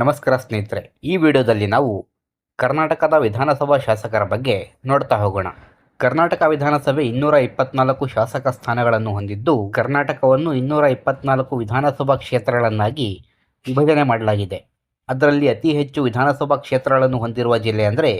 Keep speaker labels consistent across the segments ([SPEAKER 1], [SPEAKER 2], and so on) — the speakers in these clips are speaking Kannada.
[SPEAKER 1] ನಮಸ್ಕಾರ ಸ್ನೇಹಿತರೆ, ಈ ವಿಡಿಯೋದಲ್ಲಿ ನಾವು ಕರ್ನಾಟಕದ ವಿಧಾನಸಭಾ ಶಾಸಕರ ಬಗ್ಗೆ ನೋಡ್ತಾ ಹೋಗೋಣ. ಕರ್ನಾಟಕ ವಿಧಾನಸಭೆ ಇನ್ನೂರ ಇಪ್ಪತ್ನಾಲ್ಕು ಶಾಸಕ ಸ್ಥಾನಗಳನ್ನು ಹೊಂದಿದ್ದು, ಕರ್ನಾಟಕವನ್ನು ಇನ್ನೂರ ಇಪ್ಪತ್ನಾಲ್ಕು ವಿಧಾನಸಭಾ ಕ್ಷೇತ್ರಗಳನ್ನಾಗಿ ವಿಭಜನೆ ಮಾಡಲಾಗಿದೆ. ಅದರಲ್ಲಿ ಅತಿ ಹೆಚ್ಚು ವಿಧಾನಸಭಾ ಕ್ಷೇತ್ರಗಳನ್ನು ಹೊಂದಿರುವ ಜಿಲ್ಲೆ ಅಂದರೆ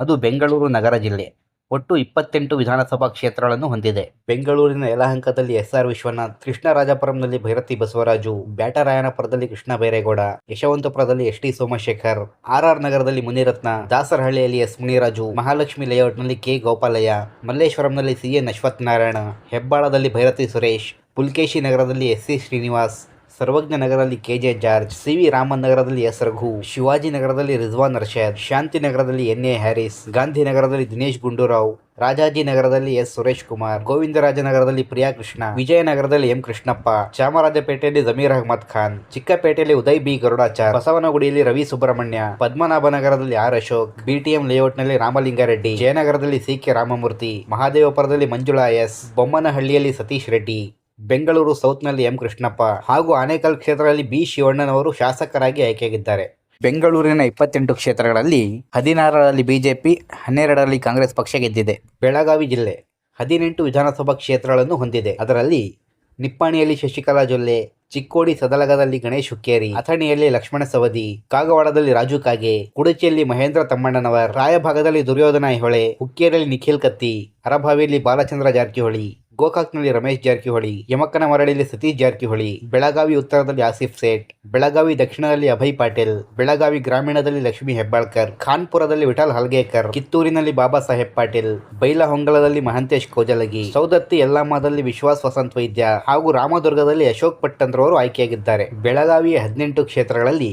[SPEAKER 1] ಅದು ಬೆಂಗಳೂರು ನಗರ ಜಿಲ್ಲೆ. ಒಟ್ಟು ಇಪ್ಪತ್ತೆಂಟು ವಿಧಾನಸಭಾ ಕ್ಷೇತ್ರಗಳನ್ನು ಹೊಂದಿದೆ. ಬೆಂಗಳೂರಿನ ಯಲಹಂಕದಲ್ಲಿ ಎಸ್ಆರ್ ವಿಶ್ವನಾಥ್, ಕೃಷ್ಣರಾಜಪುರಂನಲ್ಲಿ ಭೈರತಿ ಬಸವರಾಜು, ಬ್ಯಾಟರಾಯನಪುರದಲ್ಲಿ Krishna Byregowda, ಯಶವಂತಪುರದಲ್ಲಿ S T Somashekar R R ನಗರದಲ್ಲಿ ಮುನಿರತ್ನ, ದಾಸರಹಳ್ಳಿಯಲ್ಲಿ ಎಸ್ ಮುನಿರಾಜು, ಮಹಾಲಕ್ಷ್ಮಿ ಲೇಔಟ್ನಲ್ಲಿ ಕೆ ಗೋಪಾಲಯ್ಯ, ಮಲ್ಲೇಶ್ವರಂನಲ್ಲಿ ಸಿ ಎನ್ ಅಶ್ವಥ್ ನಾರಾಯಣ ಹೆಬ್ಬಾಳದಲ್ಲಿ ಭೈರತಿ ಸುರೇಶ್, ಪುಲ್ಕೇಶಿ ನಗರದಲ್ಲಿ ಎಸ್ ಸಿ ಶ್ರೀನಿವಾಸ್ ಸರ್ವಜ್ಞ ನಗರದಲ್ಲಿ K J George, C V Raman ನಗರದಲ್ಲಿ ಎಸ್ ರಘು ಶಿವಾಜಿ ನಗರದಲ್ಲಿ ರಿಜ್ವಾನ್ ಅರ್ಷದ್ ಶಾಂತಿ ನಗರದಲ್ಲಿ ಎ ಹ್ಯಾರಿಸ್, ಗಾಂಧಿ ನಗರದಲ್ಲಿ ದಿನೇಶ್ ಗುಂಡೂರಾವ್, ರಾಜಾಜಿ ನಗರದಲ್ಲಿ ಎಸ್ ಸುರೇಶ್ ಕುಮಾರ್ ಗೋವಿಂದರಾಜನಗರದಲ್ಲಿ ಪ್ರಿಯಾ ಕೃಷ್ಣ, ವಿಜಯನಗರದಲ್ಲಿ ಎಂ ಕೃಷ್ಣಪ್ಪ, ಚಾಮರಾಜಪೇಟೆಯಲ್ಲಿ ಜಮೀರ್ ಅಹಮದ್ ಖಾನ್, ಚಿಕ್ಕಪೇಟೆಯಲ್ಲಿ ಉದಯ್ ಬಿ ಗರುಡಾಚಾರ್, ಬಸವನಗುಡಿಯಲ್ಲಿ ರವಿ ಸುಬ್ರಹ್ಮಣ್ಯ ಪದ್ಮನಾಭನಗರದಲ್ಲಿ ಆರ್ ಅಶೋಕ್, ಬಿಟಿಎಂ ಲೇಔಟ್ನಲ್ಲಿ ರಾಮಲಿಂಗಾರೆಡ್ಡಿ, ಜಯನಗರದಲ್ಲಿ ಸಿ ಕೆ ರಾಮಮೂರ್ತಿ, ಮಹಾದೇವಪುರದಲ್ಲಿ ಮಂಜುಳಾ ಎಸ್, ಬೊಮ್ಮನಹಳ್ಳಿಯಲ್ಲಿ ಸತೀಶ್ ರೆಡ್ಡಿ. ಬೆಂಗಳೂರು ಸೌತ್ನಲ್ಲಿ ಎಂ ಕೃಷ್ಣಪ್ಪ ಹಾಗೂ ಆನೇಕಲ್ ಕ್ಷೇತ್ರದಲ್ಲಿ ಬಿ ಶಿವಣ್ಣನವರು ಶಾಸಕರಾಗಿ ಆಯ್ಕೆಯಾಗಿದ್ದಾರೆ. ಬೆಂಗಳೂರಿನ ಇಪ್ಪತ್ತೆಂಟು ಕ್ಷೇತ್ರಗಳಲ್ಲಿ ಹದಿನಾರರಲ್ಲಿ ಬಿಜೆಪಿ, ಹನ್ನೆರಡರಲ್ಲಿ ಕಾಂಗ್ರೆಸ್ ಪಕ್ಷ ಗೆದ್ದಿದೆ. ಬೆಳಗಾವಿ ಜಿಲ್ಲೆ ಹದಿನೆಂಟು ವಿಧಾನಸಭಾ ಕ್ಷೇತ್ರಗಳನ್ನು ಹೊಂದಿದೆ. ಅದರಲ್ಲಿ ನಿಪ್ಪಾಣಿಯಲ್ಲಿ ಶಶಿಕಲಾ ಜೊಲ್ಲೆ, ಚಿಕ್ಕೋಡಿ ಸದಲಗದಲ್ಲಿ ಗಣೇಶ್ ಹುಕ್ಕೇರಿ, ಅಥಣಿಯಲ್ಲಿ ಲಕ್ಷ್ಮಣ ಸವದಿ, ಕಾಗವಾಡದಲ್ಲಿ ರಾಜು ಕಾಗೆ ಕುಡಚಿಯಲ್ಲಿ ಮಹೇಂದ್ರ ತಮ್ಮಣ್ಣನವರ್, ರಾಯಭಾಗದಲ್ಲಿ ದುರ್ಯೋಧನ ಐಹೊಳೆ, ಹುಕ್ಕೇರಿಯಲ್ಲಿ ನಿಖಿಲ್ ಕತ್ತಿ ಅರಭಾವಿಯಲ್ಲಿ ಬಾಲಚಂದ್ರ ಜಾರಕಿಹೊಳಿ ಗೋಕಾಕ್ನಲ್ಲಿ ರಮೇಶ್ ಜಾರಕಿಹೊಳಿ, ಯಮಕನ ಮರಳಿಯಲ್ಲಿ ಸತೀಶ್ ಜಾರಕಿಹೊಳಿ, ಬೆಳಗಾವಿ ಉತ್ತರದಲ್ಲಿ ಆಸಿಫ್ ಸೇಠ್, ಬೆಳಗಾವಿ ದಕ್ಷಿಣದಲ್ಲಿ ಅಭಯ್ ಪಾಟೀಲ್, ಬೆಳಗಾವಿ ಗ್ರಾಮೀಣದಲ್ಲಿ ಲಕ್ಷ್ಮೀ ಹೆಬ್ಬಾಳ್ಕರ್, ಖಾನ್ಪುರದಲ್ಲಿ ವಿಠಲ್ ಹಲ್ಗೇಕರ್, ಕಿತ್ತೂರಿನಲ್ಲಿ ಬಾಬಾ ಸಾಹೇಬ್ ಪಾಟೀಲ್, ಬೈಲಹೊಂಗಲದಲ್ಲಿ ಮಹಂತೇಶ್ ಕೋಜಲಗಿ, ಸೌದತ್ತಿ ಯಲ್ಲಾಮದಲ್ಲಿ ವಿಶ್ವಾಸ್ ವಸಂತ್ ವೈದ್ಯ ಹಾಗೂ ರಾಮದುರ್ಗದಲ್ಲಿ ಅಶೋಕ್ ಪಟ್ಟಂದ್ರವರು ಆಯ್ಕೆಯಾಗಿದ್ದಾರೆ. ಬೆಳಗಾವಿಯ ಹದಿನೆಂಟು ಕ್ಷೇತ್ರಗಳಲ್ಲಿ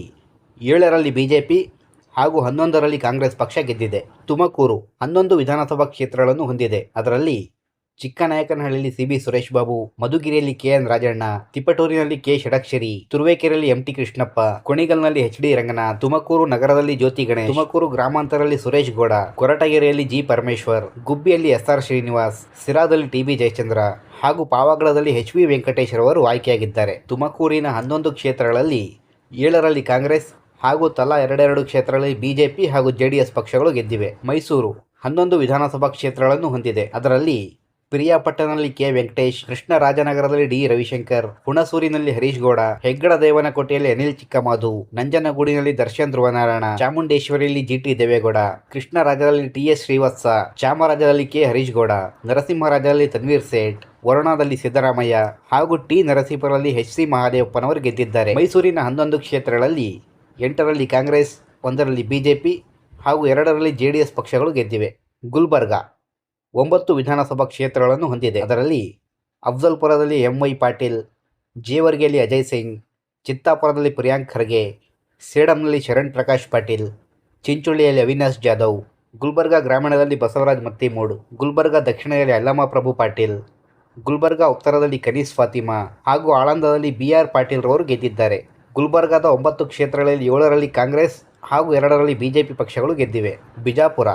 [SPEAKER 1] ಏಳರಲ್ಲಿ ಬಿಜೆಪಿ ಹಾಗೂ ಹನ್ನೊಂದರಲ್ಲಿ ಕಾಂಗ್ರೆಸ್ ಪಕ್ಷ ಗೆದ್ದಿದೆ. ತುಮಕೂರು ಹನ್ನೊಂದು ವಿಧಾನಸಭಾ ಕ್ಷೇತ್ರಗಳನ್ನು ಹೊಂದಿದೆ. ಅದರಲ್ಲಿ ಚಿಕ್ಕನಾಯಕನಹಳ್ಳಿಯಲ್ಲಿ ಸಿಬಿ ಸುರೇಶ್ ಬಾಬು, ಮಧುಗಿರಿಯಲ್ಲಿ ಕೆ ಎನ್ ರಾಜಣ್ಣ ತಿಪಟೂರಿನಲ್ಲಿ ಕೆ ಷಡಕ್ಷರಿ ತುರುವೇಕೆರೆಯಲ್ಲಿ ಎಂಟಿ ಕೃಷ್ಣಪ್ಪ, ಕುಣಿಗಲ್ನಲ್ಲಿ ಎಚ್ ಡಿ ರಂಗನ ತುಮಕೂರು ನಗರದಲ್ಲಿ ಜ್ಯೋತಿ ಗಣೇಶ್, ತುಮಕೂರು ಗ್ರಾಮಾಂತರದಲ್ಲಿ ಸುರೇಶ್ ಗೌಡ, ಕೊರಟಗೆರೆಯಲ್ಲಿ ಜಿ ಪರಮೇಶ್ವರ್, ಗುಬ್ಬಿಯಲ್ಲಿ ಎಸ್ ಆರ್ ಶ್ರೀನಿವಾಸ್, ಸಿರಾದಲ್ಲಿ ಟಿ ಬಿ ಜಯಚಂದ್ರ ಹಾಗೂ ಪಾವಗಡದಲ್ಲಿ ಎಚ್ ವಿ ವೆಂಕಟೇಶ್ ರವರು ಆಯ್ಕೆಯಾಗಿದ್ದಾರೆ. ತುಮಕೂರಿನ ಹನ್ನೊಂದು ಕ್ಷೇತ್ರಗಳಲ್ಲಿ ಏಳರಲ್ಲಿ ಕಾಂಗ್ರೆಸ್ ಹಾಗೂ ತಲಾ ಎರಡೆರಡು ಕ್ಷೇತ್ರಗಳಲ್ಲಿ ಬಿಜೆಪಿ ಹಾಗೂ ಜೆಡಿಎಸ್ ಪಕ್ಷಗಳು ಗೆದ್ದಿವೆ. ಮೈಸೂರು ಹನ್ನೊಂದು ವಿಧಾನಸಭಾ ಕ್ಷೇತ್ರಗಳನ್ನು ಹೊಂದಿದೆ. ಅದರಲ್ಲಿ ಪಿರಿಯಾಪಟ್ಟಣದಲ್ಲಿ ಕೆ. ವೆಂಕಟೇಶ್ ಕೃಷ್ಣರಾಜನಗರದಲ್ಲಿ ಡಿ. ರವಿಶಂಕರ್, ಹುಣಸೂರಿನಲ್ಲಿ ಹರೀಶ್ ಗೌಡ, ಹೆಗ್ಗಡ ದೇವನಕೋಟೆಯಲ್ಲಿ ಅನಿಲ್ ಚಿಕ್ಕಮಾಧು, ನಂಜನಗೂಡಿನಲ್ಲಿ ದರ್ಶನ್ ಧ್ರುವನಾರಾಯಣ, ಚಾಮುಂಡೇಶ್ವರಿಯಲ್ಲಿ ಜಿಟಿ ದೇವೇಗೌಡ ಕೃಷ್ಣರಾಜದಲ್ಲಿ ಟಿಎಸ್ ಶ್ರೀವತ್ಸ, ಚಾಮರಾಜದಲ್ಲಿ ಕೆ. ಹರೀಶ್ ಗೌಡ, ನರಸಿಂಹರಾಜದಲ್ಲಿ ತನ್ವೀರ್ ಸೇಠ್, ವರುಣಾದಲ್ಲಿ ಸಿದ್ದರಾಮಯ್ಯ ಹಾಗೂ ಟಿ. ನರಸಿಂಹರಲ್ಲಿ ಎಚ್. ಸಿ. ಮಹಾದೇವಪ್ಪನವರು ಗೆದ್ದಿದ್ದಾರೆ. ಮೈಸೂರಿನ ಹನ್ನೊಂದು ಕ್ಷೇತ್ರಗಳಲ್ಲಿ ಎಂಟರಲ್ಲಿ ಕಾಂಗ್ರೆಸ್, ಒಂದರಲ್ಲಿ ಬಿಜೆಪಿ ಹಾಗೂ ಎರಡರಲ್ಲಿ ಜೆಡಿಎಸ್ ಪಕ್ಷಗಳು ಗೆದ್ದಿವೆ. ಗುಲ್ಬರ್ಗಾ. ಒಂಬತ್ತು ವಿಧಾನಸಭಾ ಕ್ಷೇತ್ರಗಳನ್ನು ಹೊಂದಿದೆ. ಅದರಲ್ಲಿ ಅಫ್ಜಲ್ಪುರದಲ್ಲಿ ಎಂ ವೈ ಪಾಟೀಲ್, ಜೇವರ್ಗಿಯಲ್ಲಿ ಅಜಯ್ ಸಿಂಗ್, ಚಿತ್ತಾಪುರದಲ್ಲಿ ಪ್ರಿಯಾಂಕ್ ಖರ್ಗೆ, ಸೇಡಂನಲ್ಲಿ ಶರಣ್ ಪ್ರಕಾಶ್ ಪಾಟೀಲ್, ಚಿಂಚೋಳಿಯಲ್ಲಿ ಅವಿನಾಶ್ ಜಾಧವ್, ಗುಲ್ಬರ್ಗಾ ಗ್ರಾಮೀಣದಲ್ಲಿ ಬಸವರಾಜ್ ಮತ್ತಿಮೂಡ್, ಗುಲ್ಬರ್ಗಾ ದಕ್ಷಿಣದಲ್ಲಿ ಅಲ್ಲಮ್ಮ ಪ್ರಭು ಪಾಟೀಲ್, ಗುಲ್ಬರ್ಗಾ ಉತ್ತರದಲ್ಲಿ ಕನೀಸ್ ಫಾತಿಮಾ ಹಾಗೂ ಆಳಂದದಲ್ಲಿ ಬಿ ಆರ್ ಪಾಟೀಲ್ ರವರು ಗೆದ್ದಿದ್ದಾರೆ. ಗುಲ್ಬರ್ಗಾದ ಒಂಬತ್ತು ಕ್ಷೇತ್ರಗಳಲ್ಲಿ ಏಳರಲ್ಲಿ ಕಾಂಗ್ರೆಸ್ ಹಾಗೂ ಎರಡರಲ್ಲಿ ಬಿಜೆಪಿ ಪಕ್ಷಗಳು ಗೆದ್ದಿವೆ. ಬಿಜಾಪುರ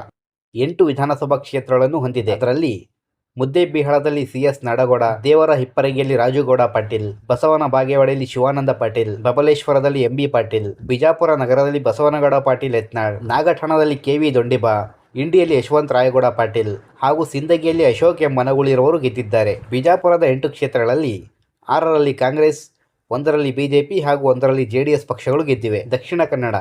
[SPEAKER 1] ಎಂಟು ವಿಧಾನಸಭಾ ಕ್ಷೇತ್ರಗಳನ್ನು ಹೊಂದಿದೆ. ಅದರಲ್ಲಿ ಮುದ್ದೇಬಿಹಾಳದಲ್ಲಿ ಸಿಎಸ್ ನಾಡಗೌಡ, ದೇವರ ಹಿಪ್ಪರಗಿಯಲ್ಲಿ ರಾಜುಗೌಡ ಪಾಟೀಲ್, ಬಸವನ ಬಾಗೇವಾಡಿಯಲ್ಲಿ ಶಿವಾನಂದ ಪಾಟೀಲ್, ಬಬಲೇಶ್ವರದಲ್ಲಿ ಎಂಬಿ ಪಾಟೀಲ್, ಬಿಜಾಪುರ ನಗರದಲ್ಲಿ ಬಸವನಗೌಡ ಪಾಟೀಲ್ ಯತ್ನಾಳ್, ನಾಗಠಾಣದಲ್ಲಿ ಕೆವಿ ದೊಂಡಿಬಾ, ಇಂಡಿಯಲ್ಲಿ ಯಶವಂತ್ ರಾಯಗೌಡ ಪಾಟೀಲ್ ಹಾಗೂ ಸಿಂದಗಿಯಲ್ಲಿ ಅಶೋಕ್ ಎಂ ಮನಗುಳಿರುವವರು ಗೆದ್ದಿದ್ದಾರೆ. ಬಿಜಾಪುರದ ಎಂಟು ಕ್ಷೇತ್ರಗಳಲ್ಲಿ ಆರರಲ್ಲಿ ಕಾಂಗ್ರೆಸ್, ಒಂದರಲ್ಲಿ ಬಿಜೆಪಿ ಹಾಗೂ ಒಂದರಲ್ಲಿ ಜೆಡಿಎಸ್ ಪಕ್ಷಗಳು ಗೆದ್ದಿವೆ. ದಕ್ಷಿಣ ಕನ್ನಡ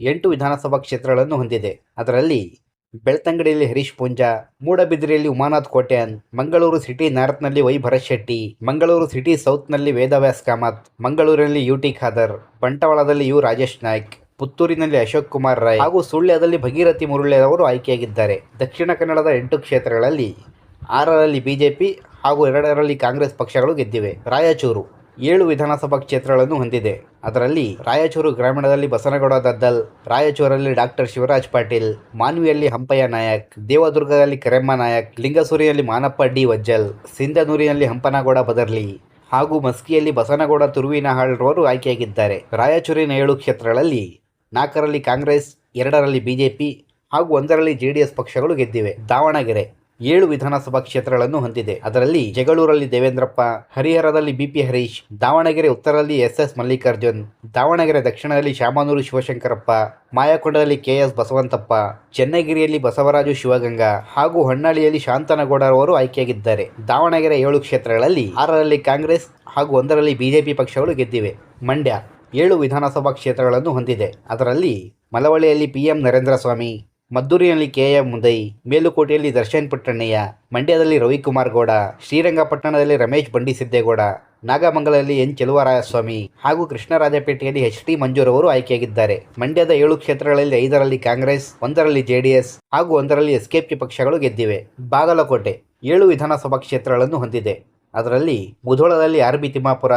[SPEAKER 1] ಎಂಟು ವಿಧಾನಸಭಾ ಕ್ಷೇತ್ರಗಳನ್ನು ಹೊಂದಿದೆ. ಅದರಲ್ಲಿ ಬೆಳ್ತಂಗಡಿಯಲ್ಲಿ ಹರೀಶ್ ಪೂಂಜಾ, ಮೂಡಬಿದಿರೆಯಲ್ಲಿ ಉಮಾನಾಥ್ ಕೋಟ್ಯಾನ್, ಮಂಗಳೂರು ಸಿಟಿ ನಾರ್ತ್ನಲ್ಲಿ ವೈ ಭರತ್ ಶೆಟ್ಟಿ, ಮಂಗಳೂರು ಸಿಟಿ ಸೌತ್ನಲ್ಲಿ ವೇದವ್ಯಾಸ್ ಕಾಮತ್, ಮಂಗಳೂರಿನಲ್ಲಿ ಯು ಟಿ ಖಾದರ್, ಬಂಟವಾಳದಲ್ಲಿ ಯು ರಾಜೇಶ್ ನಾಯ್ಕ್, ಪುತ್ತೂರಿನಲ್ಲಿ ಅಶೋಕ್ ಕುಮಾರ್ ರಾಯ್ ಹಾಗೂ ಸುಳ್ಯದಲ್ಲಿ ಭಗೀರಥಿ ಮುರುಳಿ ಅವರು ಆಯ್ಕೆಯಾಗಿದ್ದಾರೆ. ದಕ್ಷಿಣ ಕನ್ನಡದ ಎಂಟು ಕ್ಷೇತ್ರಗಳಲ್ಲಿ ಆರರಲ್ಲಿ ಬಿಜೆಪಿ ಹಾಗೂ ಎರಡರಲ್ಲಿ ಕಾಂಗ್ರೆಸ್ ಪಕ್ಷಗಳು ಗೆದ್ದಿವೆ. ರಾಯಚೂರು ಏಳು ವಿಧಾನಸಭಾ ಕ್ಷೇತ್ರಗಳನ್ನು ಹೊಂದಿದೆ. ಅದರಲ್ಲಿ ರಾಯಚೂರು ಗ್ರಾಮೀಣದಲ್ಲಿ ಬಸನಗೌಡ ದದ್ದಲ್, ರಾಯಚೂರಲ್ಲಿ ಡಾಕ್ಟರ್ ಶಿವರಾಜ್ ಪಾಟೀಲ್, ಮಾನ್ವಿಯಲ್ಲಿ ಹಂಪಯ್ಯ ನಾಯಕ್, ದೇವದುರ್ಗದಲ್ಲಿ ಕರೆಮ್ಮ ನಾಯಕ್, ಲಿಂಗಸೂರಿನಲ್ಲಿ ಮಾನಪ್ಪ ಡಿ ವಜ್ಜಲ್, ಸಿಂಧನೂರಿನಲ್ಲಿ ಹಂಪನಗೌಡ ಬದರ್ಲಿ ಹಾಗೂ ಮಸ್ಕಿಯಲ್ಲಿ ಬಸನಗೌಡ ತುರುವಿನಹಾಳ್ರವರು ಆಯ್ಕೆಯಾಗಿದ್ದಾರೆ. ರಾಯಚೂರಿನ ಏಳು ಕ್ಷೇತ್ರಗಳಲ್ಲಿ ನಾಲ್ಕರಲ್ಲಿ ಕಾಂಗ್ರೆಸ್, ಎರಡರಲ್ಲಿ ಬಿಜೆಪಿ ಹಾಗೂ ಒಂದರಲ್ಲಿ ಜೆಡಿಎಸ್ ಪಕ್ಷಗಳು ಗೆದ್ದಿವೆ. ದಾವಣಗೆರೆ ಏಳು ವಿಧಾನಸಭಾ ಕ್ಷೇತ್ರಗಳನ್ನು ಹೊಂದಿದೆ. ಅದರಲ್ಲಿ ಜಗಳೂರಲ್ಲಿ ದೇವೇಂದ್ರಪ್ಪ, ಹರಿಹರದಲ್ಲಿ ಬಿಪಿ ಹರೀಶ್, ದಾವಣಗೆರೆ ಉತ್ತರದಲ್ಲಿ ಎಸ್ ಎಸ್ ಮಲ್ಲಿಕಾರ್ಜುನ್, ದಾವಣಗೆರೆ ದಕ್ಷಿಣದಲ್ಲಿ ಶಾಮನೂರು ಶಿವಶಂಕರಪ್ಪ, ಮಾಯಕೊಂಡದಲ್ಲಿ ಕೆಎಸ್ ಬಸವಂತಪ್ಪ, ಚೆನ್ನಗಿರಿಯಲ್ಲಿ ಬಸವರಾಜು ಶಿವಗಂಗಾ ಹಾಗೂ ಹೊನ್ನಾಳಿಯಲ್ಲಿ ಶಾಂತನಗೌಡ ಅವರು ಆಯ್ಕೆಯಾಗಿದ್ದಾರೆ. ದಾವಣಗೆರೆ ಏಳು ಕ್ಷೇತ್ರಗಳಲ್ಲಿ ಆರರಲ್ಲಿ ಕಾಂಗ್ರೆಸ್ ಹಾಗೂ ಒಂದರಲ್ಲಿ ಬಿಜೆಪಿ ಪಕ್ಷಗಳು ಗೆದ್ದಿವೆ. ಮಂಡ್ಯ ಏಳು ವಿಧಾನಸಭಾ ಕ್ಷೇತ್ರಗಳನ್ನು ಹೊಂದಿದೆ. ಅದರಲ್ಲಿ ಮಲವಳ್ಳಿಯಲ್ಲಿ ಪಿಎಂ ನರೇಂದ್ರ ಸ್ವಾಮಿ ಮದ್ದೂರಿನಲ್ಲಿ ಕೆಎಂ ಮುದೈ, ಮೇಲುಕೋಟೆಯಲ್ಲಿ ದರ್ಶನ್ ಪುಟ್ಟಣ್ಣಯ್ಯ, ಮಂಡ್ಯದಲ್ಲಿ ರವಿಕುಮಾರ್ ಗೌಡ, ಶ್ರೀರಂಗಪಟ್ಟಣದಲ್ಲಿ ರಮೇಶ್ ಬಂಡಿಸಿದ್ದೇಗೌಡ, ನಾಗಮಂಗಲದಲ್ಲಿ ಎನ್ ಚೆಲುವರಾಯಸ್ವಾಮಿ ಹಾಗೂ ಕೃಷ್ಣರಾಜಪೇಟೆಯಲ್ಲಿ ಎಚ್ ಡಿ ಮಂಜೂರವರು ಆಯ್ಕೆಯಾಗಿದ್ದಾರೆ. ಮಂಡ್ಯದ ಏಳು ಕ್ಷೇತ್ರಗಳಲ್ಲಿ ಐದರಲ್ಲಿ ಕಾಂಗ್ರೆಸ್, ಒಂದರಲ್ಲಿ ಜೆಡಿಎಸ್ ಹಾಗೂ ಒಂದರಲ್ಲಿ ಎಸ್ಕೆಪಿ ಪಕ್ಷಗಳು ಗೆದ್ದಿವೆ. ಬಾಗಲಕೋಟೆ ಏಳು ವಿಧಾನಸಭಾ ಕ್ಷೇತ್ರಗಳನ್ನು ಹೊಂದಿದೆ. ಅದರಲ್ಲಿ ಮುಧೋಳದಲ್ಲಿ ಆರ್ ಬಿ ತಿಮ್ಮಾಪುರ,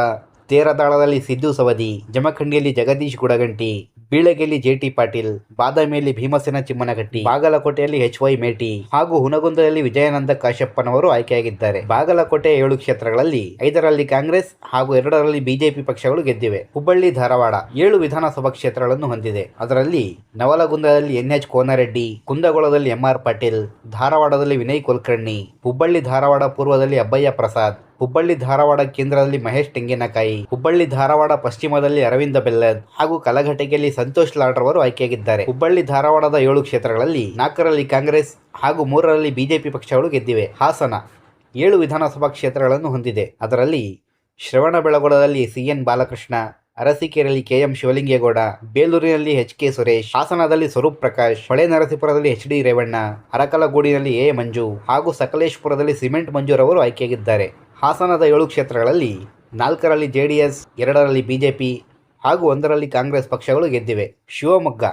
[SPEAKER 1] ತೇರದಾಳದಲ್ಲಿ ಸಿದ್ದು ಸವದಿ, ಜಮಖಂಡಿಯಲ್ಲಿ ಜಗದೀಶ್ ಗುಡಗಂಟಿ ಬೀಳಗಿಯಲ್ಲಿ ಜೆಟಿ ಪಾಟೀಲ್, ಬಾದಾಮಿಯಲ್ಲಿ ಭೀಮಸೇನ ಚಿಮ್ಮನಗಟ್ಟಿ, ಬಾಗಲಕೋಟೆಯಲ್ಲಿ ಎಚ್ ವೈ ಮೇಟಿ ಹಾಗೂ ಹುನಗುಂದದಲ್ಲಿ ವಿಜಯಾನಂದ ಕಾಶ್ಯಪ್ಪನವರು ಆಯ್ಕೆಯಾಗಿದ್ದಾರೆ. ಬಾಗಲಕೋಟೆ ಏಳು ಕ್ಷೇತ್ರಗಳಲ್ಲಿ ಐದರಲ್ಲಿ ಕಾಂಗ್ರೆಸ್ ಹಾಗೂ ಎರಡರಲ್ಲಿ ಬಿಜೆಪಿ ಪಕ್ಷಗಳು ಗೆದ್ದಿವೆ. ಹುಬ್ಬಳ್ಳಿ, ಧಾರವಾಡ ಏಳು ವಿಧಾನಸಭಾ ಕ್ಷೇತ್ರಗಳನ್ನು ಹೊಂದಿದೆ. ಅದರಲ್ಲಿ ನವಲಗುಂದದಲ್ಲಿ ಎನ್ ಎಚ್ ಕೋನರೆಡ್ಡಿ, ಕುಂದಗೋಳದಲ್ಲಿ ಎಂಆರ್ ಪಾಟೀಲ್, ಧಾರವಾಡದಲ್ಲಿ ವಿನಯ್ ಕುಲಕರ್ಣಿ, ಹುಬ್ಬಳ್ಳಿ, ಧಾರವಾಡ ಪೂರ್ವದಲ್ಲಿ ಅಬ್ಬಯ್ಯ ಪ್ರಸಾದ್ ಹುಬ್ಬಳ್ಳಿ ಧಾರವಾಡ ಕೇಂದ್ರದಲ್ಲಿ ಮಹೇಶ್ ತೆಂಗಿನಕಾಯಿ, ಹುಬ್ಬಳ್ಳಿ ಧಾರವಾಡ ಪಶ್ಚಿಮದಲ್ಲಿ ಅರವಿಂದ ಬೆಲ್ಲದ್ ಹಾಗೂ ಕಲಘಟಗಿಯಲ್ಲಿ ಸಂತೋಷ್ ಲಾಡ್ ರವರು ಆಯ್ಕೆಯಾಗಿದ್ದಾರೆ. ಹುಬ್ಬಳ್ಳಿ ಧಾರವಾಡದ ಏಳು ಕ್ಷೇತ್ರಗಳಲ್ಲಿ ನಾಲ್ಕರಲ್ಲಿ ಕಾಂಗ್ರೆಸ್ ಹಾಗೂ ಮೂರರಲ್ಲಿ ಬಿಜೆಪಿ ಪಕ್ಷಗಳು ಗೆದ್ದಿವೆ. ಹಾಸನ ಏಳು ವಿಧಾನಸಭಾ ಕ್ಷೇತ್ರಗಳನ್ನು ಹೊಂದಿದೆ. ಅದರಲ್ಲಿ ಶ್ರವಣಬೆಳಗೊಳದಲ್ಲಿ ಸಿಎನ್ ಬಾಲಕೃಷ್ಣ, ಅರಸೀಕೆರೆಯಲ್ಲಿ ಕೆಎಂ ಶಿವಲಿಂಗೇಗೌಡ, ಬೇಲೂರಿನಲ್ಲಿ ಎಚ್ ಕೆ ಸುರೇಶ್, ಹಾಸನದಲ್ಲಿ ಸ್ವರೂಪ್ ಪ್ರಕಾಶ್, ಹೊಳೆ ನರಸೀಪುರದಲ್ಲಿ ಎಚ್ ಡಿ ರೇವಣ್ಣ, ಅರಕಲಗೂಡಿನಲ್ಲಿ ಎ ಮಂಜು ಹಾಗೂ ಸಕಲೇಶ್ಪುರದಲ್ಲಿ ಸಿಮೆಂಟ್ ಮಂಜೂರವರು ಆಯ್ಕೆಯಾಗಿದ್ದಾರೆ. ಹಾಸನದ ಏಳು ಕ್ಷೇತ್ರಗಳಲ್ಲಿ ನಾಲ್ಕರಲ್ಲಿ ಜೆಡಿಎಸ್, ಎರಡರಲ್ಲಿ ಬಿಜೆಪಿ ಹಾಗೂ ಒಂದರಲ್ಲಿ ಕಾಂಗ್ರೆಸ್ ಪಕ್ಷಗಳು ಗೆದ್ದಿವೆ. ಶಿವಮೊಗ್ಗ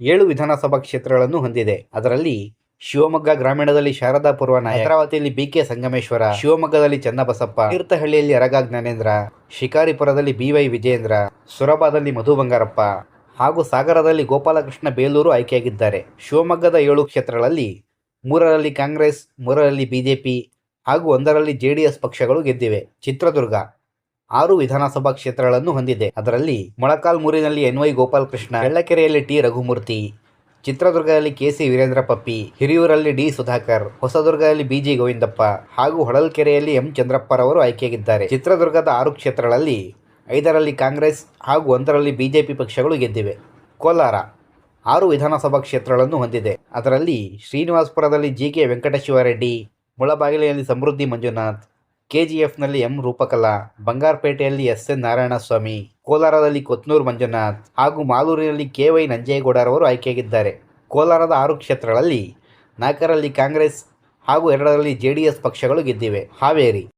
[SPEAKER 1] ಏಳು ವಿಧಾನಸಭಾ ಕ್ಷೇತ್ರಗಳನ್ನು ಹೊಂದಿದೆ. ಅದರಲ್ಲಿ ಶಿವಮೊಗ್ಗ ಗ್ರಾಮೀಣದಲ್ಲಿ ಶಾರದಾ ಪೂರ್ವ ನಾಯಕರಾವತಿಯಲ್ಲಿ ಬಿ ಬಿಕೆ ಸಂಗಮೇಶ್ವರ, ಶಿವಮೊಗ್ಗದಲ್ಲಿ ಚನ್ನಬಸಪ್ಪ, ತೀರ್ಥಹಳ್ಳಿಯಲ್ಲಿ ಅರಗ ಜ್ಞಾನೇಂದ್ರ, ಶಿಕಾರಿಪುರದಲ್ಲಿ ಬಿವೈ ವಿಜೇಂದ್ರ ಸೊರಬಾದಲ್ಲಿ ಮಧು ಬಂಗಾರಪ್ಪ ಹಾಗೂ ಸಾಗರದಲ್ಲಿ ಗೋಪಾಲಕೃಷ್ಣ ಬೇಲೂರು ಆಯ್ಕೆಯಾಗಿದ್ದಾರೆ. ಶಿವಮೊಗ್ಗದ ಏಳು ಕ್ಷೇತ್ರಗಳಲ್ಲಿ ಮೂರರಲ್ಲಿ ಕಾಂಗ್ರೆಸ್, ಮೂರರಲ್ಲಿ ಬಿಜೆಪಿ ಹಾಗೂ ಒಂದರಲ್ಲಿ ಜೆಡಿಎಸ್ ಪಕ್ಷಗಳು ಗೆದ್ದಿವೆ. ಚಿತ್ರದುರ್ಗ ಆರು ವಿಧಾನಸಭಾ ಕ್ಷೇತ್ರಗಳನ್ನು ಹೊಂದಿದೆ. ಅದರಲ್ಲಿ ಮೊಳಕಾಲ್ಮೂರಿನಲ್ಲಿ ಎನ್ ವೈ ಗೋಪಾಲಕೃಷ್ಣ ಎಳ್ಳಕೆರೆಯಲ್ಲಿ ಟಿ ರಘುಮೂರ್ತಿ, ಚಿತ್ರದುರ್ಗದಲ್ಲಿ ಕೆಸಿ ವೀರೇಂದ್ರ ಪಪ್ಪಿ, ಹಿರಿಯೂರಲ್ಲಿ ಡಿ ಸುಧಾಕರ್, ಹೊಸದುರ್ಗದಲ್ಲಿ ಬಿಜಿ ಗೋವಿಂದಪ್ಪ ಹಾಗೂ ಹೊಳಲ್ಕೆರೆಯಲ್ಲಿ ಎಂ ಚಂದ್ರಪ್ಪರವರು ಆಯ್ಕೆಯಾಗಿದ್ದಾರೆ. ಚಿತ್ರದುರ್ಗದ ಆರು ಕ್ಷೇತ್ರಗಳಲ್ಲಿ ಐದರಲ್ಲಿ ಕಾಂಗ್ರೆಸ್ ಹಾಗೂ ಒಂದರಲ್ಲಿ ಬಿಜೆಪಿ ಪಕ್ಷಗಳು ಗೆದ್ದಿವೆ. ಕೋಲಾರ ಆರು ವಿಧಾನಸಭಾ ಕ್ಷೇತ್ರಗಳನ್ನು ಹೊಂದಿದೆ. ಅದರಲ್ಲಿ ಶ್ರೀನಿವಾಸಪುರದಲ್ಲಿ ಜಿ ಕೆ ವೆಂಕಟಶಿವರೆಡ್ಡಿ ಮುಳಬಾಗಿಲೆಯಲ್ಲಿ ಸಮೃದ್ಧಿ ಮಂಜುನಾಥ್, ಕೆಜಿಎಫ್ನಲ್ಲಿ ಎಂ. ರೂಪಕಲಾ, ಬಂಗಾರಪೇಟೆಯಲ್ಲಿ ಎಸ್. ಎನ್. ನಾರಾಯಣಸ್ವಾಮಿ, ಕೋಲಾರದಲ್ಲಿ ಕೊತ್ನೂರು ಮಂಜುನಾಥ್ ಹಾಗೂ ಮಾಲೂರಿನಲ್ಲಿ ಕೆ. ವೈ. ನಂಜೇಗೌಡರವರು ಆಯ್ಕೆಯಾಗಿದ್ದಾರೆ. ಕೋಲಾರದ ಆರು ಕ್ಷೇತ್ರಗಳಲ್ಲಿ ನಾಲ್ಕರಲ್ಲಿ ಕಾಂಗ್ರೆಸ್ ಹಾಗೂ ಎರಡರಲ್ಲಿ ಜೆ ಡಿ ಎಸ್ ಪಕ್ಷಗಳು ಗೆದ್ದಿವೆ. ಹಾವೇರಿ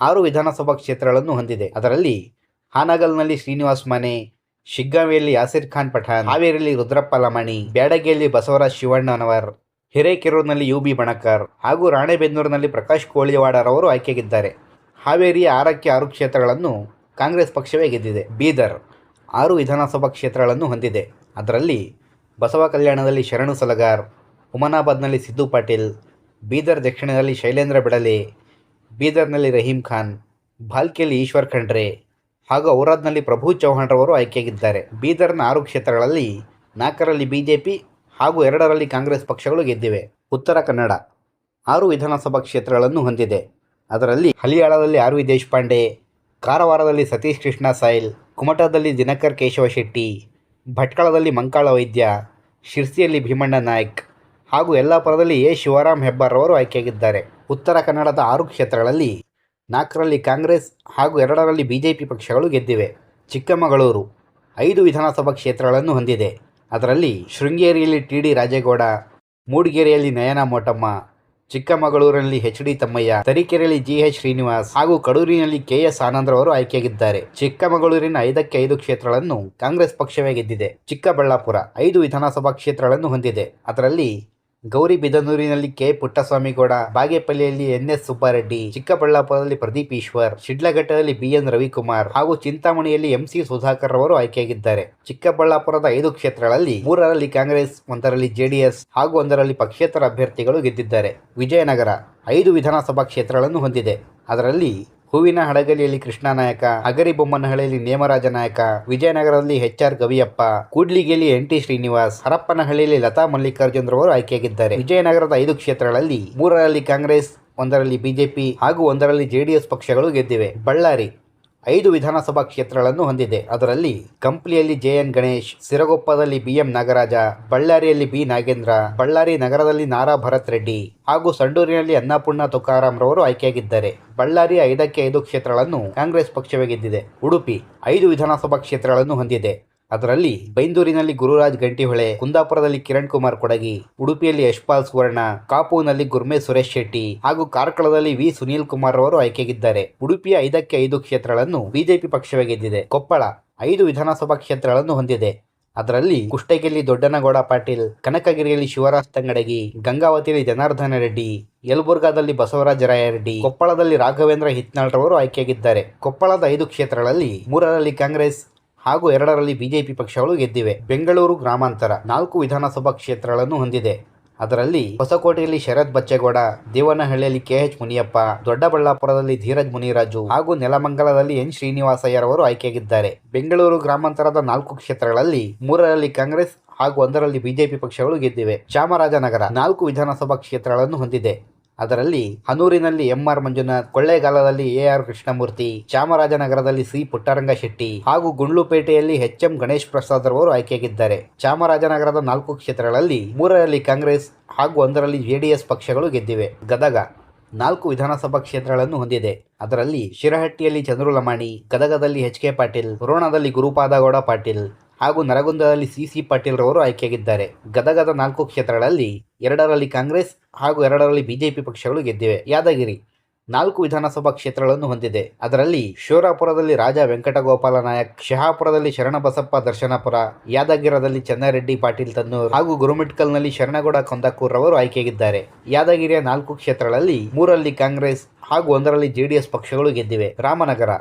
[SPEAKER 1] ಆರು ವಿಧಾನಸಭಾ ಕ್ಷೇತ್ರಗಳನ್ನು ಹೊಂದಿದೆ. ಅದರಲ್ಲಿ ಹಾನಗಲ್ನಲ್ಲಿ ಶ್ರೀನಿವಾಸ್ ಮನೆ, ಶಿಗ್ಗಾವಿಯಲ್ಲಿ ಯಾಸಿರ್ ಖಾನ್ ಪಠಾಣ್ ಹಾವೇರಿಯಲ್ಲಿ ರುದ್ರಪ್ಪ ಲಮಾಣಿ, ಬ್ಯಾಡಗಿಯಲ್ಲಿ ಬಸವರಾಜ್ ಶಿವಣ್ಣನವರ್ ಹಿರೇಕೆರೂರಿನಲ್ಲಿ ಯು ಬಿ ಬಣಕಾರ್ ಹಾಗೂ ರಾಣೆಬೆನ್ನೂರಿನಲ್ಲಿ ಪ್ರಕಾಶ್ ಕೋಳಿವಾಡರವರು ಆಯ್ಕೆಗಿದ್ದಾರೆ ಹಾವೇರಿಯ ಆರಕ್ಕೆ ಆರು ಕ್ಷೇತ್ರಗಳನ್ನು ಕಾಂಗ್ರೆಸ್ ಪಕ್ಷವೇ ಗೆದ್ದಿದೆ. ಬೀದರ್ ಆರು ವಿಧಾನಸಭಾ ಕ್ಷೇತ್ರಗಳನ್ನು ಹೊಂದಿದೆ. ಅದರಲ್ಲಿ ಬಸವ ಕಲ್ಯಾಣದಲ್ಲಿ ಶರಣು ಸಲಗಾರ್ ಹುಮನಾಬಾದ್ನಲ್ಲಿ ಸಿದ್ದು ಪಾಟೀಲ್, ಬೀದರ್ ದಕ್ಷಿಣದಲ್ಲಿ ಶೈಲೇಂದ್ರ ಬಿಡಲಿ, ಬೀದರ್ನಲ್ಲಿ ರಹೀಂ ಖಾನ್ ಭಾಲ್ಕಿಯಲ್ಲಿ ಈಶ್ವರ್ ಖಂಡ್ರೆ ಹಾಗೂ ಔರಾದ್ನಲ್ಲಿ ಪ್ರಭು ಚೌಹಾಣ್ರವರು ಆಯ್ಕೆಯಾಗಿದ್ದಾರೆ. ಬೀದರ್ನ ಆರು ಕ್ಷೇತ್ರಗಳಲ್ಲಿ ನಾಲ್ಕರಲ್ಲಿ ಬಿಜೆಪಿ ಹಾಗೂ ಎರಡರಲ್ಲಿ ಕಾಂಗ್ರೆಸ್ ಪಕ್ಷಗಳು ಗೆದ್ದಿವೆ. ಉತ್ತರ ಕನ್ನಡ ಆರು ವಿಧಾನಸಭಾ ಕ್ಷೇತ್ರಗಳನ್ನು ಹೊಂದಿದೆ. ಅದರಲ್ಲಿ ಹಲಿಯಾಳದಲ್ಲಿ ಆರ್ ವಿ ದೇಶಪಾಂಡೆ, ಕಾರವಾರದಲ್ಲಿ ಸತೀಶ್ ಕೃಷ್ಣ ಸಾಯಿಲ್, ಕುಮಟದಲ್ಲಿ ದಿನಕರ್ ಕೇಶವ ಶೆಟ್ಟಿ, ಭಟ್ಕಳದಲ್ಲಿ ಮಂಕಾಳ ವೈದ್ಯ, ಶಿರ್ಸಿಯಲ್ಲಿ ಭೀಮಣ್ಣ ನಾಯ್ಕ್ ಹಾಗೂ ಯಲ್ಲಾಪುರದಲ್ಲಿ ಎ ಶಿವರಾಮ್ ಹೆಬ್ಬಾರ್ರವರು ಆಯ್ಕೆಯಾಗಿದ್ದಾರೆ. ಉತ್ತರ ಕನ್ನಡದ ಆರು ಕ್ಷೇತ್ರಗಳಲ್ಲಿ ನಾಲ್ಕರಲ್ಲಿ ಕಾಂಗ್ರೆಸ್ ಹಾಗೂ ಎರಡರಲ್ಲಿ ಬಿಜೆಪಿ ಪಕ್ಷಗಳು ಗೆದ್ದಿವೆ. ಚಿಕ್ಕಮಗಳೂರು ಐದು ವಿಧಾನಸಭಾ ಕ್ಷೇತ್ರಗಳನ್ನು ಹೊಂದಿದೆ. ಅದರಲ್ಲಿ ಶೃಂಗೇರಿಯಲ್ಲಿ ಟಿ ಡಿ ರಾಜೇಗೌಡ, ಮೂಡಿಗೆರೆಯಲ್ಲಿ ನಯನ ಮೋಟಮ್ಮ, ಚಿಕ್ಕಮಗಳೂರಿನಲ್ಲಿ ಎಚ್ ಡಿ ತಮ್ಮಯ್ಯ, ತರೀಕೆರೆಯಲ್ಲಿ ಜಿ ಎಚ್ ಶ್ರೀನಿವಾಸ್ ಹಾಗೂ ಕಡೂರಿನಲ್ಲಿ ಕೆ ಎಸ್ ಆನಂದ್ರವರು ಆಯ್ಕೆಯಾಗಿದ್ದಾರೆ. ಚಿಕ್ಕಮಗಳೂರಿನ ಐದಕ್ಕೆ ಐದು ಕ್ಷೇತ್ರಗಳನ್ನು ಕಾಂಗ್ರೆಸ್ ಪಕ್ಷವೇ ಗೆದ್ದಿದೆ. ಚಿಕ್ಕಬಳ್ಳಾಪುರ ಐದು ವಿಧಾನಸಭಾ ಕ್ಷೇತ್ರಗಳನ್ನು ಹೊಂದಿದೆ. ಅದರಲ್ಲಿ ಗೌರಿಬಿದನೂರಿನಲ್ಲಿ ಕೆ. ಪುಟ್ಟಸ್ವಾಮಿಗೌಡ, ಬಾಗೇಪಲ್ಲಿಯಲ್ಲಿ ಎನ್. ಎಸ್. ಸುಬ್ಬಾರೆಡ್ಡಿ, ಚಿಕ್ಕಬಳ್ಳಾಪುರದಲ್ಲಿ ಪ್ರದೀಪ್ ಈಶ್ವರ್, ಶಿಡ್ಲಘಟ್ಟದಲ್ಲಿ ಬಿಎನ್ ರವಿಕುಮಾರ್ ಹಾಗೂ ಚಿಂತಾಮಣಿಯಲ್ಲಿ ಎಂಸಿ ಸುಧಾಕರ್ ಅವರು ಆಯ್ಕೆಯಾಗಿದ್ದಾರೆ. ಚಿಕ್ಕಬಳ್ಳಾಪುರದ ಐದು ಕ್ಷೇತ್ರಗಳಲ್ಲಿ ಮೂರರಲ್ಲಿ ಕಾಂಗ್ರೆಸ್, ಒಂದರಲ್ಲಿ ಜೆಡಿಎಸ್ ಹಾಗೂ ಒಂದರಲ್ಲಿ ಪಕ್ಷೇತರ ಅಭ್ಯರ್ಥಿಗಳು ಗೆದ್ದಿದ್ದಾರೆ. ವಿಜಯನಗರ ಐದು ವಿಧಾನಸಭಾ ಕ್ಷೇತ್ರಗಳನ್ನು ಹೊಂದಿದೆ. ಅದರಲ್ಲಿ ಹೂವಿನ ಹಡಗಲಿಯಲ್ಲಿ ಕೃಷ್ಣ ನಾಯಕ ಹಗರಿಬೊಮ್ಮನಹಳ್ಳಿಯಲ್ಲಿ ನೇಮರಾಜ ನಾಯಕ, ವಿಜಯನಗರದಲ್ಲಿ ಎಚ್ ಆರ್ ಗವಿಯಪ್ಪ ಕೂಡ್ಲಿಗೆಯಲ್ಲಿ ಎನ್ ಟಿ ಶ್ರೀನಿವಾಸ್ ಹರಪ್ಪನಹಳ್ಳಿಯಲ್ಲಿ ಲತಾ ಮಲ್ಲಿಕಾರ್ಜುನ್ ಅವರು ಆಯ್ಕೆಯಾಗಿದ್ದಾರೆ. ವಿಜಯನಗರದ ಐದು ಕ್ಷೇತ್ರಗಳಲ್ಲಿ ಮೂರರಲ್ಲಿ ಕಾಂಗ್ರೆಸ್, ಒಂದರಲ್ಲಿ ಬಿಜೆಪಿ ಹಾಗೂ ಒಂದರಲ್ಲಿ ಜೆಡಿಎಸ್ ಪಕ್ಷಗಳು ಗೆದ್ದಿವೆ. ಬಳ್ಳಾರಿ ಐದು ವಿಧಾನಸಭಾ ಕ್ಷೇತ್ರಗಳನ್ನು ಹೊಂದಿದೆ. ಅದರಲ್ಲಿ ಕಂಪ್ಲಿಯಲ್ಲಿ ಜೆಎನ್ ಗಣೇಶ್, ಸಿರಗೊಪ್ಪದಲ್ಲಿ ಬಿಎಂ ನಾಗರಾಜ, ಬಳ್ಳಾರಿಯಲ್ಲಿ ಬಿ ನಾಗೇಂದ್ರ, ಬಳ್ಳಾರಿ ನಗರದಲ್ಲಿ ನಾರಾ ಭರತ್ ರೆಡ್ಡಿ ಹಾಗೂ ಸಂಡೂರಿನಲ್ಲಿ ಅನ್ನಪೂರ್ಣ ತುಕಾರಾಂ ರವರು ಆಯ್ಕೆಯಾಗಿದ್ದಾರೆ. ಬಳ್ಳಾರಿ ಐದಕ್ಕೆ ಐದು ಕ್ಷೇತ್ರಗಳನ್ನು ಕಾಂಗ್ರೆಸ್ ಪಕ್ಷವೇ ಗೆದ್ದಿದೆ. ಉಡುಪಿ ಐದು ವಿಧಾನಸಭಾ ಕ್ಷೇತ್ರಗಳನ್ನು ಹೊಂದಿದೆ. ಅದರಲ್ಲಿ ಬೈಂದೂರಿನಲ್ಲಿ ಗುರುರಾಜ್ ಗಂಟಿಹೊಳೆ, ಕುಂದಾಪುರದಲ್ಲಿ ಕಿರಣ್ ಕುಮಾರ್ ಕೊಡಗಿ, ಉಡುಪಿಯಲ್ಲಿ ಯಶ್ಪಾಲ್ ಸುವರ್ಣ, ಕಾಪುನಲ್ಲಿ ಗುರ್ಮೆ ಸುರೇಶ್ ಶೆಟ್ಟಿ ಹಾಗೂ ಕಾರ್ಕಳದಲ್ಲಿ ವಿ ಸುನೀಲ್ ಕುಮಾರ್ ಅವರು ಆಯ್ಕೆಗಿದ್ದಾರೆ. ಉಡುಪಿಯ ಐದಕ್ಕೆ ಐದು ಕ್ಷೇತ್ರಗಳನ್ನು ಬಿಜೆಪಿ ಪಕ್ಷವೇ ಗೆದ್ದಿದೆ. ಕೊಪ್ಪಳ ಐದು ವಿಧಾನಸಭಾ ಕ್ಷೇತ್ರಗಳನ್ನು ಹೊಂದಿದೆ. ಅದರಲ್ಲಿ ಕುಷ್ಟಗಿಯಲ್ಲಿ ದೊಡ್ಡನಗೌಡ ಪಾಟೀಲ್, ಕನಕಗಿರಿಯಲ್ಲಿ ಶಿವರಾಜ್ ತಂಗಡಗಿ, ಗಂಗಾವತಿಯಲ್ಲಿ ಜನಾರ್ದನ ರೆಡ್ಡಿ, ಯಲಬುರ್ಗಾದಲ್ಲಿ ಬಸವರಾಜ ರಾಯರೆಡ್ಡಿ, ಕೊಪ್ಪಳದಲ್ಲಿ ರಾಘವೇಂದ್ರ ಹಿತ್ನಾಳ್ರವರು ಆಯ್ಕೆಯಾಗಿದ್ದಾರೆ ಕೊಪ್ಪಳದ ಐದು ಕ್ಷೇತ್ರಗಳಲ್ಲಿ ಮೂರರಲ್ಲಿ ಕಾಂಗ್ರೆಸ್ ಹಾಗೂ ಎರಡರಲ್ಲಿ ಬಿಜೆಪಿ ಪಕ್ಷಗಳು ಗೆದ್ದಿವೆ. ಬೆಂಗಳೂರು ಗ್ರಾಮಾಂತರ ನಾಲ್ಕು ವಿಧಾನಸಭಾ ಕ್ಷೇತ್ರಗಳನ್ನು ಹೊಂದಿದೆ. ಅದರಲ್ಲಿ ಹೊಸಕೋಟೆಯಲ್ಲಿ ಶರತ್ ಬಚ್ಚೇಗೌಡ, ದೇವನಹಳ್ಳಿಯಲ್ಲಿ ಕೆಎಚ್ ಮುನಿಯಪ್ಪ, ದೊಡ್ಡಬಳ್ಳಾಪುರದಲ್ಲಿ ಧೀರಜ್ ಮುನಿರಾಜು ಹಾಗೂ ನೆಲಮಂಗಲದಲ್ಲಿ ಎನ್ ಶ್ರೀನಿವಾಸಯ್ಯರವರು ಆಯ್ಕೆಯಾಗಿದ್ದಾರೆ. ಬೆಂಗಳೂರು ಗ್ರಾಮಾಂತರದ ನಾಲ್ಕು ಕ್ಷೇತ್ರಗಳಲ್ಲಿ ಮೂರರಲ್ಲಿ ಕಾಂಗ್ರೆಸ್ ಹಾಗೂ ಒಂದರಲ್ಲಿ ಬಿಜೆಪಿ ಪಕ್ಷಗಳು ಗೆದ್ದಿವೆ. ಚಾಮರಾಜನಗರ ನಾಲ್ಕು ವಿಧಾನಸಭಾ ಕ್ಷೇತ್ರಗಳನ್ನು ಹೊಂದಿದೆ. ಅದರಲ್ಲಿ ಹನೂರಿನಲ್ಲಿ ಎಂಆರ್ ಮಂಜುನಾಥ್, ಕೊಳ್ಳೇಗಾಲದಲ್ಲಿ ಎ ಆರ್ ಕೃಷ್ಣಮೂರ್ತಿ, ಚಾಮರಾಜನಗರದಲ್ಲಿ ಸಿ ಪುಟ್ಟರಂಗ ಶೆಟ್ಟಿ ಹಾಗೂ ಗುಂಡ್ಲುಪೇಟೆಯಲ್ಲಿ ಎಚ್ ಎಂ ಗಣೇಶ್ ಪ್ರಸಾದ್ ರವರು ಆಯ್ಕೆಯಾಗಿದ್ದಾರೆ. ಚಾಮರಾಜನಗರದ ನಾಲ್ಕು ಕ್ಷೇತ್ರಗಳಲ್ಲಿ ಮೂರರಲ್ಲಿ ಕಾಂಗ್ರೆಸ್ ಹಾಗೂ ಒಂದರಲ್ಲಿ ಜೆಡಿಎಸ್ ಪಕ್ಷಗಳು ಗೆದ್ದಿವೆ. ಗದಗ ನಾಲ್ಕು ವಿಧಾನಸಭಾ ಕ್ಷೇತ್ರಗಳನ್ನು ಹೊಂದಿದೆ. ಅದರಲ್ಲಿ ಶಿರಹಟ್ಟಿಯಲ್ಲಿ ಚಂದ್ರು ಲಮಾಣಿ ಗದಗದಲ್ಲಿ ಎಚ್ ಕೆ ಪಾಟೀಲ್, ರೋಣದಲ್ಲಿ ಗುರುಪಾದಗೌಡ ಪಾಟೀಲ್ ಹಾಗೂ ನರಗುಂದದಲ್ಲಿ ಸಿ ಸಿ ಪಾಟೀಲ್ ರವರು ಆಯ್ಕೆಯಾಗಿದ್ದಾರೆ. ಗದಗದ ನಾಲ್ಕು ಕ್ಷೇತ್ರಗಳಲ್ಲಿ ಎರಡರಲ್ಲಿ ಕಾಂಗ್ರೆಸ್ ಹಾಗೂ ಎರಡರಲ್ಲಿ ಬಿಜೆಪಿ ಪಕ್ಷಗಳು ಗೆದ್ದಿವೆ. ಯಾದಗಿರಿ ನಾಲ್ಕು ವಿಧಾನಸಭಾ ಕ್ಷೇತ್ರಗಳನ್ನು ಹೊಂದಿದೆ. ಅದರಲ್ಲಿ ಶಿವರಾಪುರದಲ್ಲಿ ರಾಜ ವೆಂಕಟಗೋಪಾಲ ನಾಯಕ್, ಶಹಾಪುರದಲ್ಲಿ ಶರಣಬಸಪ್ಪ ದರ್ಶನಪುರ ಯಾದಗಿರದಲ್ಲಿ ಚನ್ನಾರೆಡ್ಡಿ ಪಾಟೀಲ್ ತನ್ನೂರ್ ಹಾಗೂ ಗುರುಮಿಟ್ಕಲ್ನಲ್ಲಿ ಶರಣಗೌಡ ಕೊಂದಕೂರ್ ರವರು ಆಯ್ಕೆಯಾಗಿದ್ದಾರೆ. ಯಾದಗಿರಿಯ ನಾಲ್ಕು ಕ್ಷೇತ್ರಗಳಲ್ಲಿ ಮೂರಲ್ಲಿ ಕಾಂಗ್ರೆಸ್ ಹಾಗೂ ಒಂದರಲ್ಲಿ ಜೆಡಿಎಸ್ ಪಕ್ಷಗಳು ಗೆದ್ದಿವೆ. ರಾಮನಗರ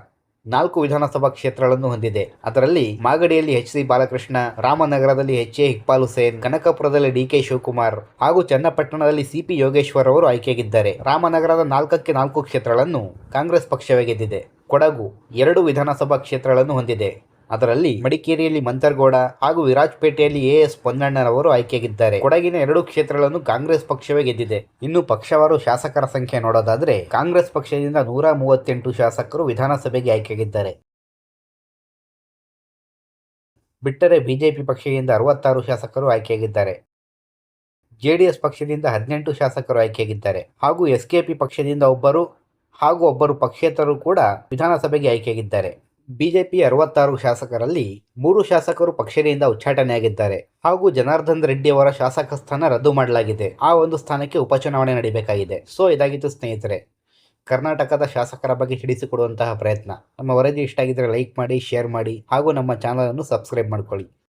[SPEAKER 1] ನಾಲ್ಕು ವಿಧಾನಸಭಾ ಕ್ಷೇತ್ರಗಳನ್ನು ಹೊಂದಿದೆ. ಅದರಲ್ಲಿ ಮಾಗಡಿಯಲ್ಲಿ ಎಚ್ ಸಿ ಬಾಲಕೃಷ್ಣ, ರಾಮನಗರದಲ್ಲಿ ಎಚ್ ಎ ಇಕ್ಬಾಲ್ ಹುಸೇನ್ ಕನಕಪುರದಲ್ಲಿ ಡಿ ಕೆ ಶಿವಕುಮಾರ್ ಹಾಗೂ ಚನ್ನಪಟ್ಟಣದಲ್ಲಿ ಸಿಪಿ ಯೋಗೇಶ್ವರ್ ಅವರು ಆಯ್ಕೆಯಾಗಿದ್ದಾರೆ ರಾಮನಗರದ ನಾಲ್ಕಕ್ಕೆ ನಾಲ್ಕು ಕ್ಷೇತ್ರಗಳನ್ನು ಕಾಂಗ್ರೆಸ್ ಪಕ್ಷವೇ ಗೆದ್ದಿದೆ. ಕೊಡಗು ಎರಡು ವಿಧಾನಸಭಾ ಕ್ಷೇತ್ರಗಳನ್ನು ಹೊಂದಿದೆ. ಅದರಲ್ಲಿ ಮಡಿಕೇರಿಯಲ್ಲಿ ಮಂತರ್ಗೌಡ ಹಾಗೂ ವಿರಾಜಪೇಟೆಯಲ್ಲಿ ಎ ಎಸ್ ಪೊನ್ನಣ್ಣರವರು ಆಯ್ಕೆಯಾಗಿದ್ದಾರೆ. ಕೊಡಗಿನ ಎರಡು ಕ್ಷೇತ್ರಗಳನ್ನು ಕಾಂಗ್ರೆಸ್ ಪಕ್ಷವೇ ಗೆದ್ದಿದೆ. ಇನ್ನು ಪಕ್ಷವಾರು ಶಾಸಕರ ಸಂಖ್ಯೆ ನೋಡೋದಾದ್ರೆ ಕಾಂಗ್ರೆಸ್ ಪಕ್ಷದಿಂದ ನೂರ ಮೂವತ್ತೆಂಟು ಶಾಸಕರು ವಿಧಾನಸಭೆಗೆ ಆಯ್ಕೆಯಾಗಿದ್ದಾರೆ. ಬಿಟ್ಟರೆ ಬಿಜೆಪಿ ಪಕ್ಷದಿಂದ ಅರವತ್ತಾರು ಶಾಸಕರು ಆಯ್ಕೆಯಾಗಿದ್ದಾರೆ. ಜೆಡಿಎಸ್ ಪಕ್ಷದಿಂದ ಹದಿನೆಂಟು ಶಾಸಕರು ಆಯ್ಕೆಯಾಗಿದ್ದಾರೆ. ಹಾಗೂ ಎಸ್ಕೆಪಿ ಪಕ್ಷದಿಂದ ಒಬ್ಬರು ಹಾಗೂ ಒಬ್ಬರು ಪಕ್ಷೇತರರು ಕೂಡ ವಿಧಾನಸಭೆಗೆ ಆಯ್ಕೆಯಾಗಿದ್ದಾರೆ. ಬಿಜೆಪಿ ಅರವತ್ತಾರು ಶಾಸಕರಲ್ಲಿ ಮೂರು ಶಾಸಕರು ಪಕ್ಷದಿಂದ ಉಚ್ಚಾಟನೆಯಾಗಿದ್ದಾರೆ. ಹಾಗೂ ಜನಾರ್ದನ್ ರೆಡ್ಡಿ ಅವರ ಶಾಸಕ ಸ್ಥಾನ ರದ್ದು ಮಾಡಲಾಗಿದೆ. ಆ ಒಂದು ಸ್ಥಾನಕ್ಕೆ ಉಪಚುನಾವಣೆ ನಡೀಬೇಕಾಗಿದೆ. ಸೊ, ಇದಾಗಿತ್ತು ಸ್ನೇಹಿತರೆ. ಕರ್ನಾಟಕದ ಶಾಸಕರ ಬಗ್ಗೆ ತಿಳಿಸಿಕೊಡುವಂತಹ ಪ್ರಯತ್ನ. ನಮ್ಮ ವರದಿ ಇಷ್ಟ ಆಗಿದ್ದರೆ ಲೈಕ್ ಮಾಡಿ, ಶೇರ್ ಮಾಡಿ ಹಾಗೂ ನಮ್ಮ ಚಾನಲನ್ನು ಸಬ್ಸ್ಕ್ರೈಬ್ ಮಾಡ್ಕೊಳ್ಳಿ.